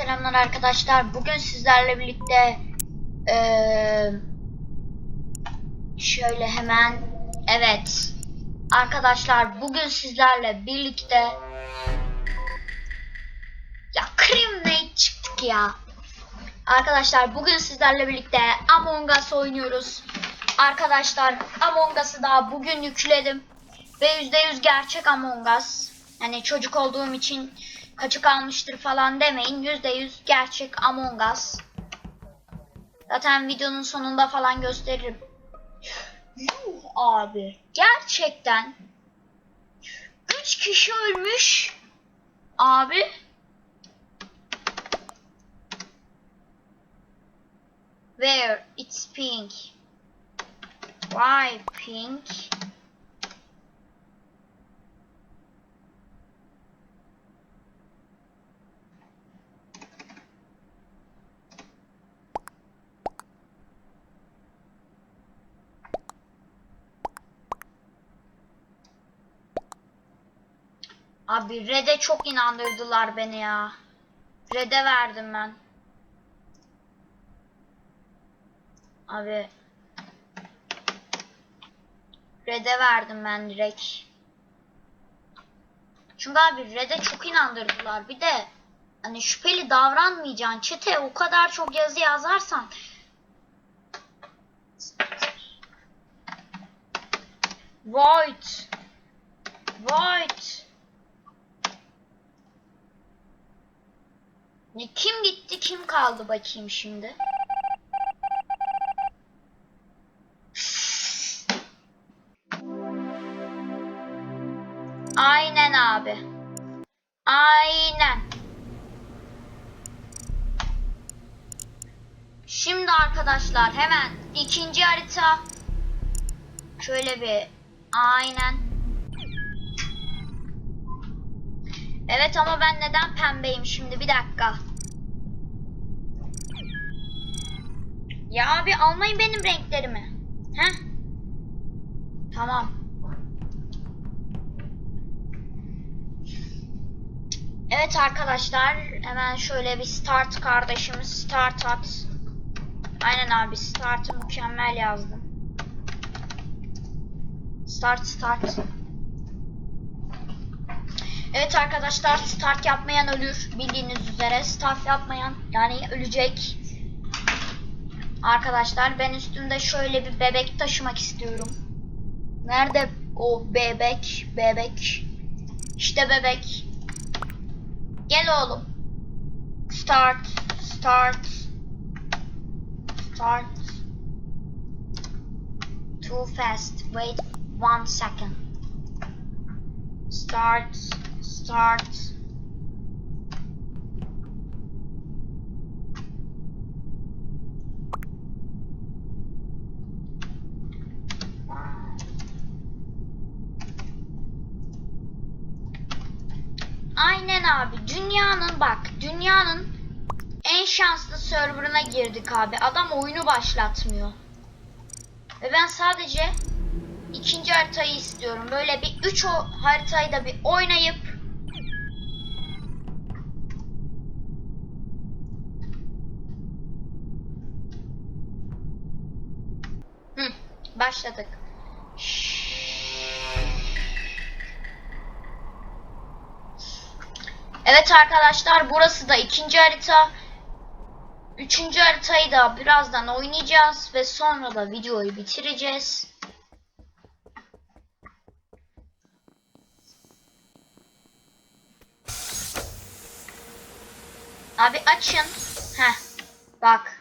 selamlar arkadaşlar. Bugün sizlerle birlikte eee, şöyle hemen evet arkadaşlar bugün sizlerle birlikte ya Crimnate çıktık ya. Arkadaşlar bugün sizlerle birlikte Among Us oynuyoruz. Arkadaşlar Among Us'ı daha bugün yükledim. Ve %100 gerçek Among Us. Yani çocuk olduğum için kaçık almıştır falan demeyin. %100 gerçek Among Us. Zaten videonun sonunda falan gösteririm. Yuh abi. Gerçekten 3 kişi ölmüş. Abi. Where? It's pink. Why pink? Abi Red'e çok inandırdılar beni ya. Red'e verdim ben. Abi. Red'e verdim ben direkt. Çünkü abi Red'e çok inandırdılar. Bir de hani şüpheli davranmayacaksın. Çete o kadar çok yazı yazarsan. Void. Void. Kim gitti kim kaldı bakayım şimdi. Aynen abi. Aynen. Şimdi arkadaşlar hemen ikinci harita. Şöyle bir aynen. Evet ama ben neden pembeyim şimdi bir dakika. Ya abi almayın benim renklerimi. Heh. Tamam. Evet arkadaşlar hemen şöyle bir start kardeşimiz start at. Aynen abi startı mükemmel yazdım. Start start. Evet arkadaşlar start yapmayan ölür bildiğiniz üzere start yapmayan yani ölecek. Arkadaşlar ben üstümde şöyle bir bebek taşımak istiyorum. Nerede o bebek? Bebek. İşte bebek. Gel oğlum. Start, start, start. Too fast. Wait one second. Start, start. Aynen abi. Dünyanın bak, dünyanın en şanslı serverına girdik abi. Adam oyunu başlatmıyor. Ve ben sadece ikinci haritayı istiyorum. Böyle bir üç o haritayı da bir oynayıp başladık. Evet arkadaşlar burası da ikinci harita. Üçüncü haritayı da birazdan oynayacağız ve sonra da videoyu bitireceğiz. Abi açın. Heh. Bak.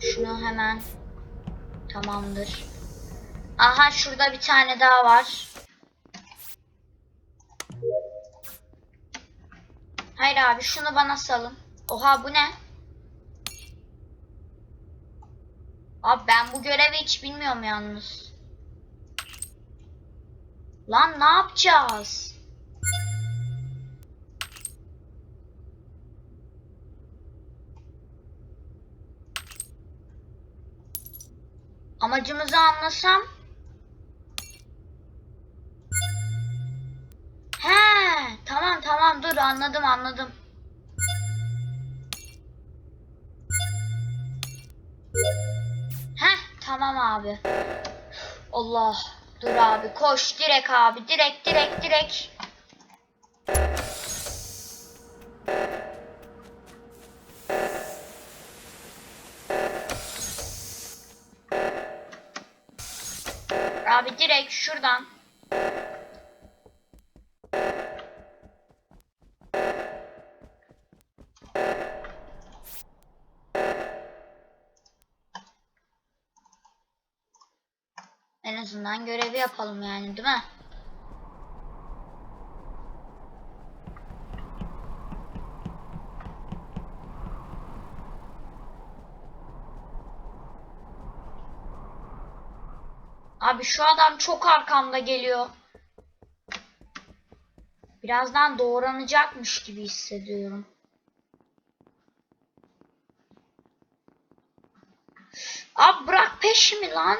Şunu hemen tamamdır. Aha şurada bir tane daha var. Hayır abi şunu bana salın. Oha bu ne? Abi ben bu görevi hiç bilmiyorum yalnız. Lan ne yapacağız? Amacımızı anlasam. Anladım anladım. Heh tamam abi. Allah dur abi koş direkt abi direkt direkt direkt. Abi direkt şuradan. Azından görevi yapalım yani değil mi? Abi şu adam çok arkamda geliyor. Birazdan doğranacakmış gibi hissediyorum. Abi bırak peşimi lan.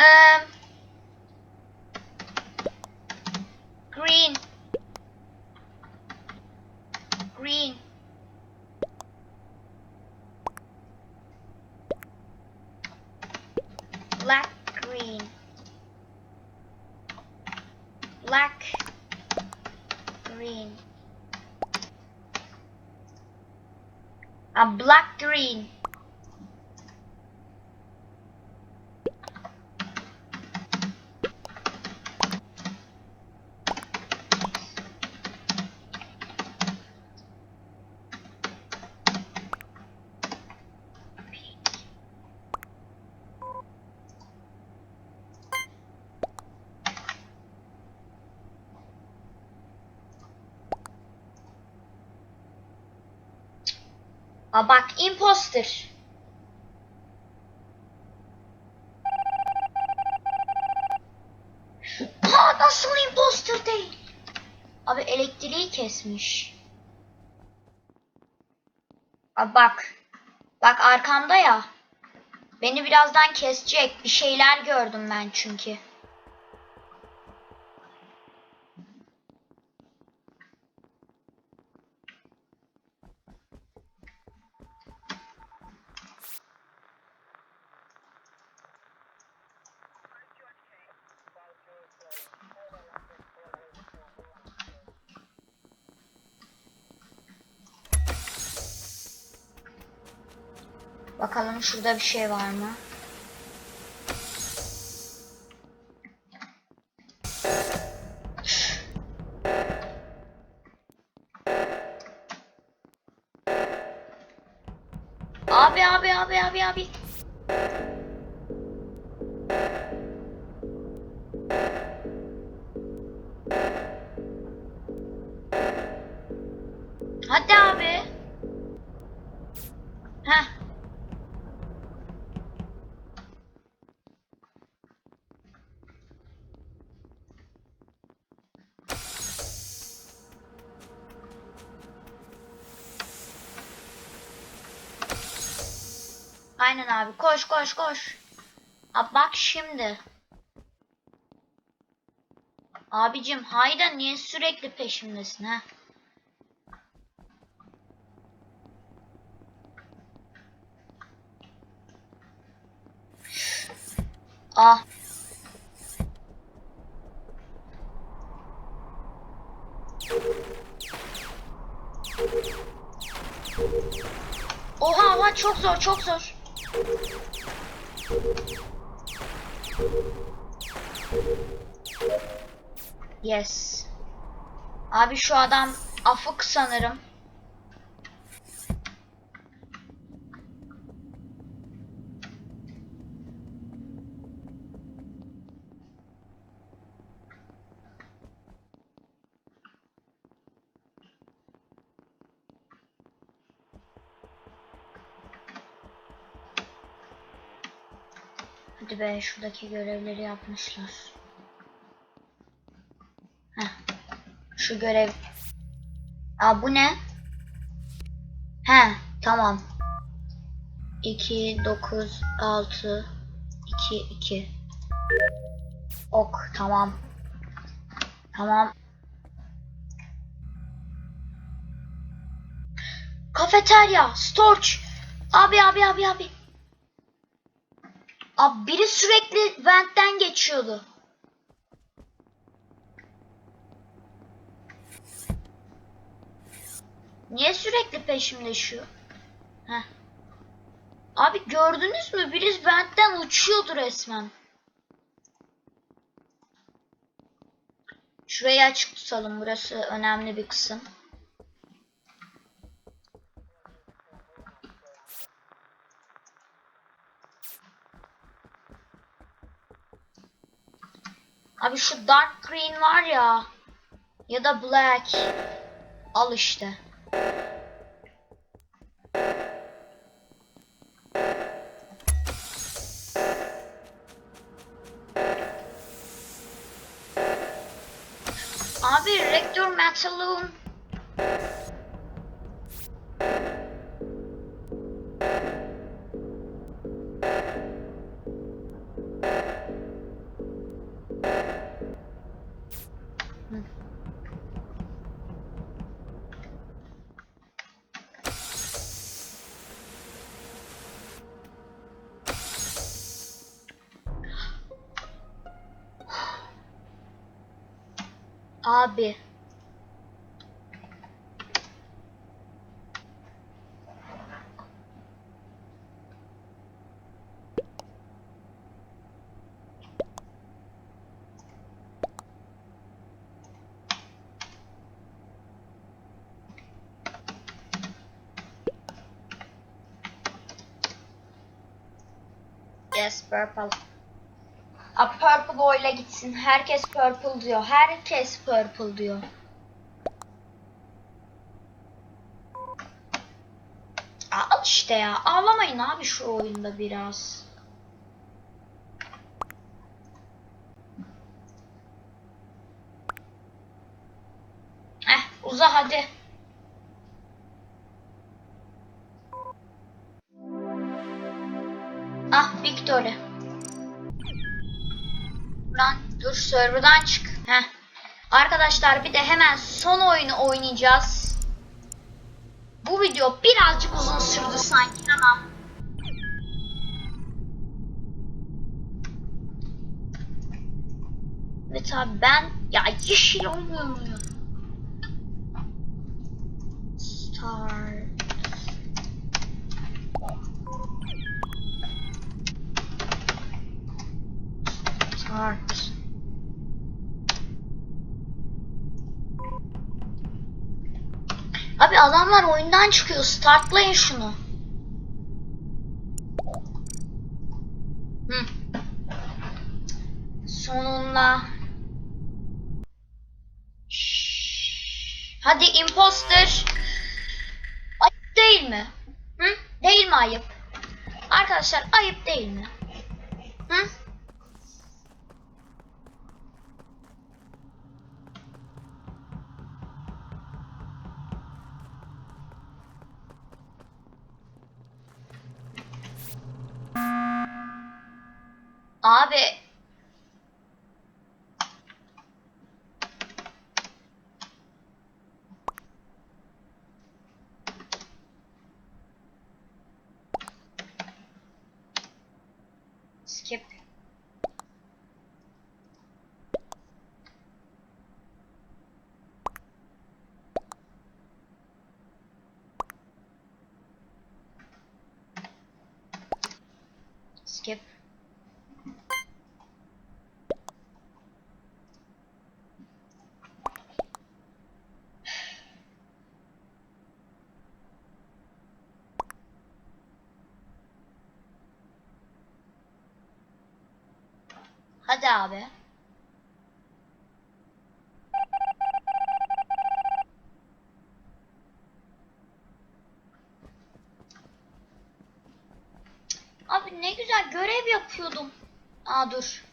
嗯 Aa bak imposter. Aa nasıl imposter değil? Abi elektriği kesmiş. Aa bak. Bak arkamda ya. Beni birazdan kesecek. Bir şeyler gördüm ben çünkü. Bakalım şurada bir şey var mı? Abi abi abi abi abi. Aynen abi. Koş koş koş. Abi bak şimdi. Abicim hayda niye sürekli peşimdesin ha? Ah. Oha ama çok zor çok zor. Yes. Abi şu adam afık sanırım. Hadi be şuradaki görevleri yapmışlar. Heh. Şu görev. Aa bu ne? He tamam. 2 9 6 2 2 Ok tamam. Tamam. Kafeterya, storage. Abi abi abi abi. Abi biri sürekli ventten geçiyordu. Niye sürekli peşimde şu? Heh. Abi gördünüz mü? Biri ventten uçuyordu resmen. Şurayı açık tutalım. Burası önemli bir kısım. Şu dark green var ya ya da black al işte. Abi Rector Metalon Yes, purple. A purple oyla gitsin. Herkes purple diyor. Herkes purple diyor. Al işte ya. Ağlamayın abi şu oyunda biraz. Eh uza hadi. Serverdan çık. Heh. Arkadaşlar bir de hemen son oyunu oynayacağız. Bu video birazcık uzun sürdü sanki ama. Evet abi ben ya yeşil olmuyor. Start. Start. Abi adamlar oyundan çıkıyor. Startlayın şunu. Hı. Sonunda. Şşş. Hadi imposter. Ayıp değil mi? Hı? Değil mi ayıp? Arkadaşlar ayıp değil mi? Hı? Abi skip skip Hadi abi. Abi ne güzel görev yapıyordum. Aa dur.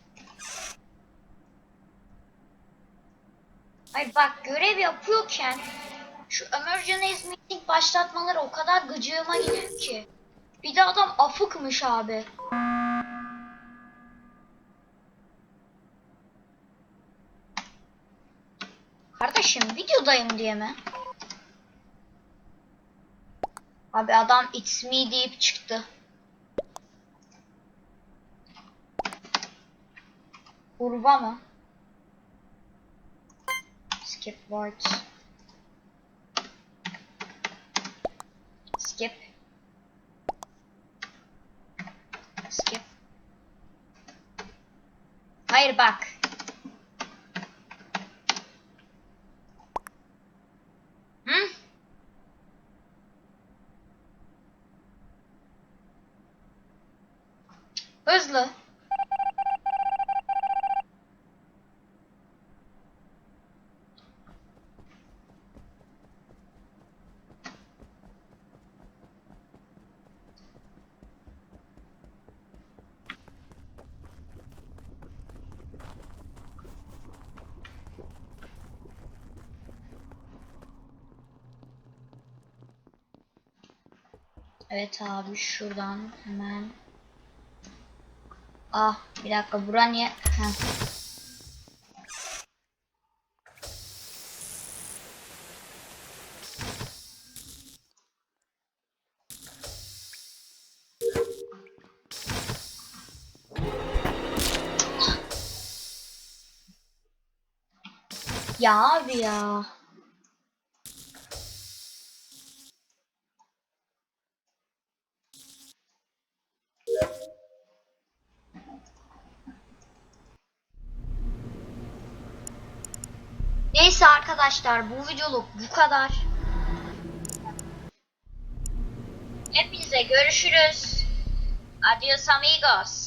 Hayır bak görev yapıyorken Şu emergency meeting başlatmaları o kadar gıcığıma gidiyor ki. Bir de adam afıkmış abi. Kardeşim videodayım diye mi? Abi adam it's me deyip çıktı. Kurva mı? Skip words. Skip. Skip. Hayır bak. Hı? Hızlı. Evet abi şuradan hemen. Ah bir dakika bura niye? Heh. Ya abi ya. Arkadaşlar bu videoluk bu kadar. Hepinize görüşürüz. Adios amigos.